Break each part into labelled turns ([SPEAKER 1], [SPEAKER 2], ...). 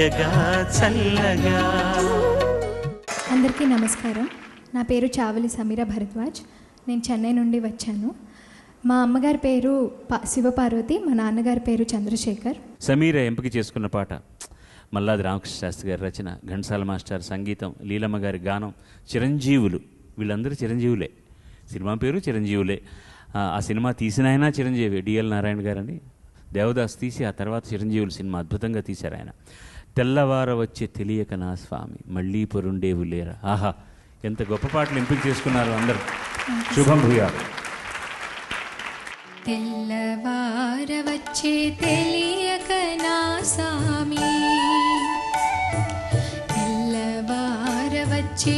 [SPEAKER 1] చల్లగా.
[SPEAKER 2] అందరికీ నమస్కారం. నా పేరు చావలి సమీర భరద్వాజ్. నేను చెన్నై నుండి వచ్చాను. మా అమ్మగారి పేరు పా- శివపార్వతి మా నాన్నగారి పేరు చంద్రశేఖర్.
[SPEAKER 3] సమీర ఎంపిక చేసుకున్న పాట. మల్లాది రామకృష్ణ శాస్త్రి గారి రచన ఘంటసాల మాస్టర్ సంగీతం లీలమ్మ గారి గానం చిరంజీవులు. వీళ్ళందరూ చిరంజీవులే. సినిమా పేరు చిరంజీవులే. ఆ, ఆ సినిమా తీసిన ఆయన చిరంజీవి డిఎల్ నారాయణ గారని. దేవదాస్ తీసి ఆ తర్వాత చిరంజీవులు సినిమా అద్భుతంగా తీశారు ఆయన. తెల్లవార వచ్చే తెలియక నా స్వామి మళ్ళీ పొరుండేవు లేరా? ఆహా ఎంత గొప్ప పాటలు ఎంపిక చేసుకున్నారు అందరూ. శుభం భూయా
[SPEAKER 4] తెల్లవార వచ్చే తెలియక నా స్వామి తెల్లవార వచ్చే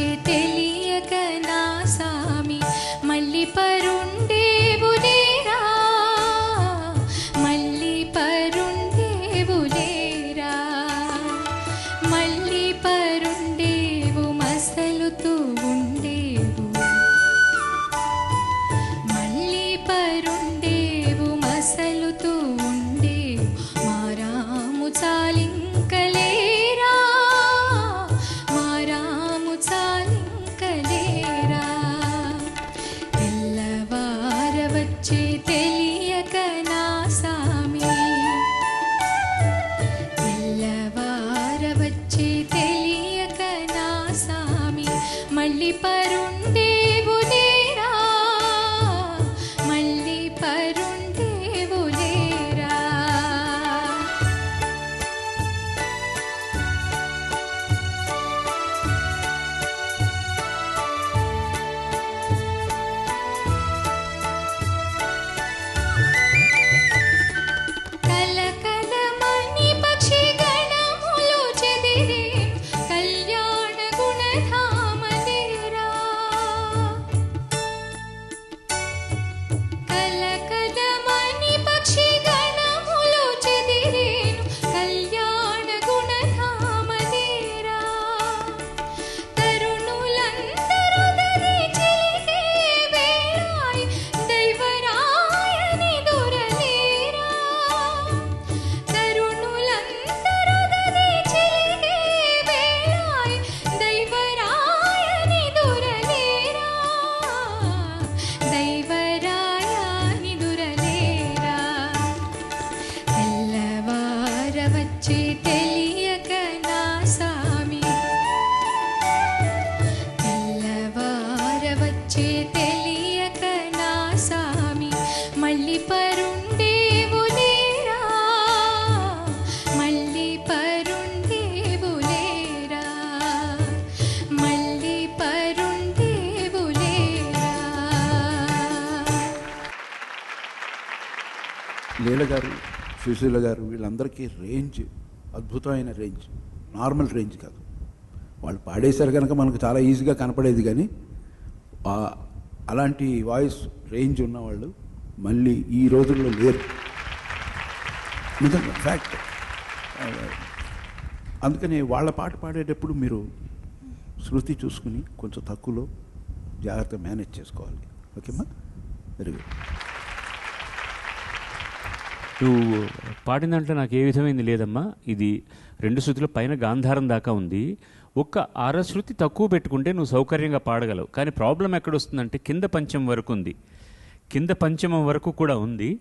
[SPEAKER 5] లీల గారు సుశీల గారు వీళ్ళందరికీ రేంజ్ అద్భుతమైన రేంజ్ నార్మల్ రేంజ్ కాదు. వాళ్ళు పాడేశారు కనుక మనకు చాలా ఈజీగా కనపడేది కానీ అలాంటి వాయిస్ రేంజ్ ఉన్నవాళ్ళు మళ్ళీ ఈ రోజుల్లో లేరు. నిజంగా ఫ్యాక్ట్ అందుకని వాళ్ళ పాట పాడేటప్పుడు మీరు శృతి చూసుకుని కొంచెం తక్కువలో జాగ్రత్తగా మేనేజ్ చేసుకోవాలి. ఓకేమ్మా? వెరీ గుడ్
[SPEAKER 3] నువ్వు పాడిన దాంట్లో నాకు ఏ విధమైంది లేదమ్మా. ఇది రెండు శృతుల పైన గాంధారం దాకా ఉంది. ఒక్క అర శృతి తక్కువ పెట్టుకుంటే నువ్వు సౌకర్యంగా పాడగలవు. కానీ ప్రాబ్లం ఎక్కడ వస్తుందంటే కింద పంచం వరకు ఉంది. కింద పంచమం వరకు కూడా ఉంది.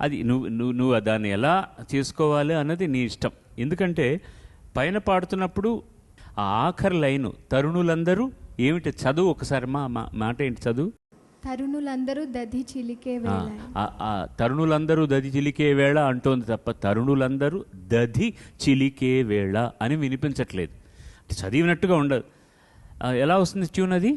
[SPEAKER 3] అది నువ్వు నువ్వు నువ్వు దాన్ని ఎలా చేసుకోవాలి అన్నది నీ ఇష్టం. ఎందుకంటే పైన పాడుతున్నప్పుడు ఆ ఆఖరి లైను తరుణులందరూ ఏమిటి చదువు ఒకసారి మా మా- మాట ఏంటి చదువు?
[SPEAKER 2] తరుణులందరూ దధి చిలికే వేళ.
[SPEAKER 3] తరుణులందరూ దది చిలికే వేళ అంటోంది తప్ప తరుణులందరూ దధి చిలికే వేళ అని వినిపించట్లేదు. చదివినట్టుగా ఉండదు. ఎలా వస్తుంది ట్యూన్ అది?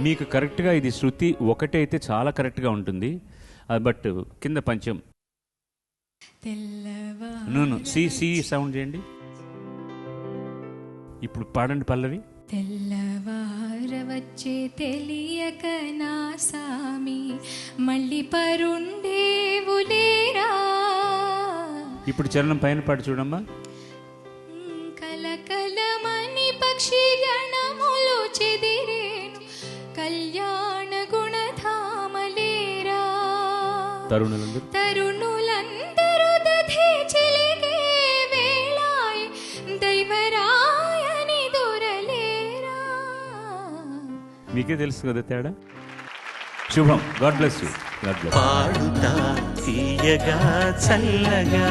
[SPEAKER 3] మీకు కరెక్ట్గా ఇది శృతి ఒకటే అయితే చాలా కరెక్ట్గా ఉంటుంది. బట్ కింద పంచం. నూను సి సి సౌండ్ చేయండి. ఇప్పుడు పాడండి పల్లవి.
[SPEAKER 4] తెల్లవార వచ్చే తెలియక నా సామి మళ్ళీ పరుండేవులేరా?
[SPEAKER 3] ఇప్పుడు చరణం పైన పాడు చూడమ్మా.
[SPEAKER 4] కలకలమని పక్షి గణములు చెదిరేను కళ్యాణ గుణధామలేరా?
[SPEAKER 3] తరుణులందరూ.
[SPEAKER 4] తరుణు
[SPEAKER 3] మీకే తెలుసు కదా తేడా? శుభం. God bless you God bless
[SPEAKER 1] Padutha Theeyaga చల్లగా.